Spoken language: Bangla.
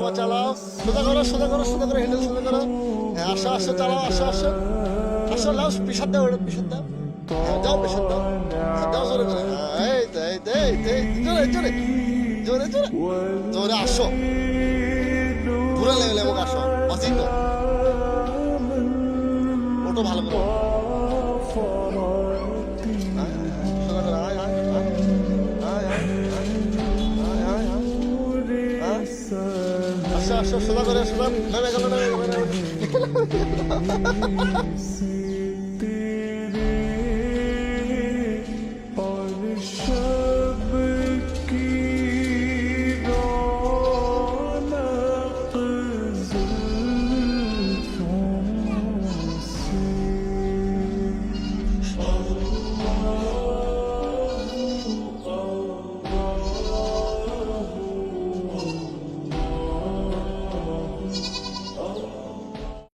আবার চালাও। সোজা করো সোজা করো সোজা করো হ্যান্ডেল সোজা করো। হ্যাঁ আসো আসো চালাও আসো আসো। লাও পিসার দাও এটা পিসার দাও। হ্যাঁ, যাও পিসার দাও। হ্যাঁ, যাও জোরে করে। এই এই এই এই জোরে জোরে জোরে জোরে। জোরে আসো। ভালো করে। আসো আসো সোজা করে সোজা।